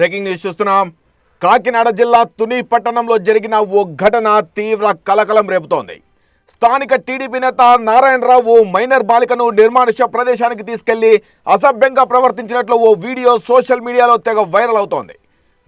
Breaking news చూస్తున్నాం. కాకినాడ జిల్లా తుని పట్టణంలో జరిగిన ఓ ఘటన తీవ్ర కలకలం రేపుతోంది. స్థానిక టీడీపీ నేత నారాయణరావు మైనర్ బాలికను నిర్మానుష్య ప్రదేశానికి తీసుకెళ్ళి అసభ్యంగా ప్రవర్తించినట్లు ఓ వీడియో సోషల్ మీడియాలో తెగ వైరల్ అవుతోంది.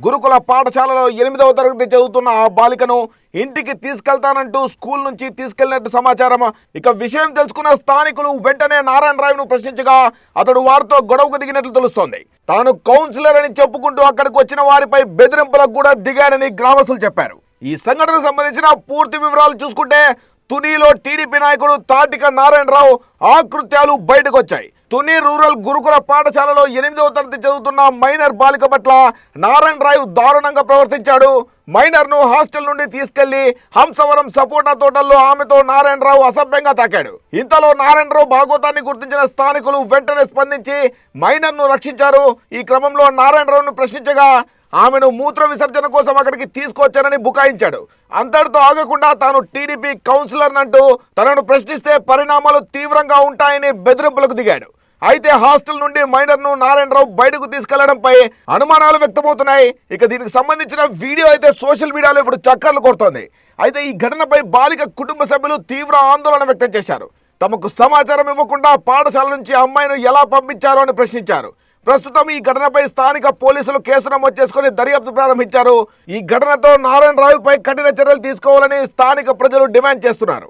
గురుకుల పాఠశాలలో ఎనిమిదవ తరగతి చదువుతున్న ఆ బాలికను ఇంటికి తీసుకెళ్తానంటూ స్కూల్ నుంచి తీసుకెళ్ళినట్టు సమాచారం ఇక విషయం తెలుసుకున్న స్థానికులు వెంటనే నారాయణరావును ప్రశ్నించగా అతడు వారితో గొడవకు దిగినట్లు తెలుస్తోంది. తాను కౌన్సిలర్ అని చెప్పుకుంటూ అక్కడికి వచ్చిన వారిపై బెదిరింపులకు కూడా దిగాడని గ్రామస్తులు చెప్పారు. ఈ సంఘటనకు సంబంధించిన పూర్తి వివరాలు చూసుకుంటే తునిలో టీడీపీ నాయకుడు తాటిక నారాయణరావు ఆకృత్యాలు బయటకు వచ్చాయి. తుని రూరల్ గురుకుల పాఠశాలలో ఎనిమిదవ తరగతి చదువుతున్న మైనర్ బాలిక పట్ల నారాయణరావు దారుణంగా ప్రవర్తించాడు. మైనర్ను హాస్టల్ నుండి తీసుకెళ్ళి హంసవరం సపోటా తోటల్లో ఆమెతో నారాయణరావు అసభ్యంగా తాకాడు. ఇంతలో నారాయణరావు భాగవతాన్ని గుర్తించిన స్థానికులు వెంటనే స్పందించి మైనర్ను రక్షించారు. ఈ క్రమంలో నారాయణరావును ప్రశ్నించగా ఆమెను మూత్ర విసర్జన కోసం అక్కడికి తీసుకొచ్చానని బుకాయించాడు. అంతటితో ఆగకుండా తాను టీడీపీ కౌన్సిలర్ అంటూ తనను ప్రశ్నిస్తే పరిణామాలు తీవ్రంగా ఉంటాయని బెదిరింపులకు దిగాడు. అయితే హాస్టల్ నుండి మైనర్ను నారాయణరావు బయటకు తీసుకెళ్ళడంపై అనుమానాలు వ్యక్తమవుతున్నాయి. ఇక దీనికి సంబంధించిన వీడియో అయితే సోషల్ మీడియాలో ఇప్పుడు చక్కర్లు కొడుతోంది. అయితే ఈ ఘటనపై బాలిక కుటుంబ సభ్యులు తీవ్ర ఆందోళన వ్యక్తం చేశారు. తమకు సమాచారం ఇవ్వకుండా పాఠశాల నుంచి అమ్మాయిను ఎలా పంపించారో అని ప్రశ్నించారు. ప్రస్తుతం ఈ ఘటనపై స్థానిక పోలీసులు కేసు నమోదు చేసుకుని దర్యాప్తు ప్రారంభించారు. ఈ ఘటనతో నారాయణరావుపై కఠిన చర్యలు తీసుకోవాలని స్థానిక ప్రజలు డిమాండ్ చేస్తున్నారు.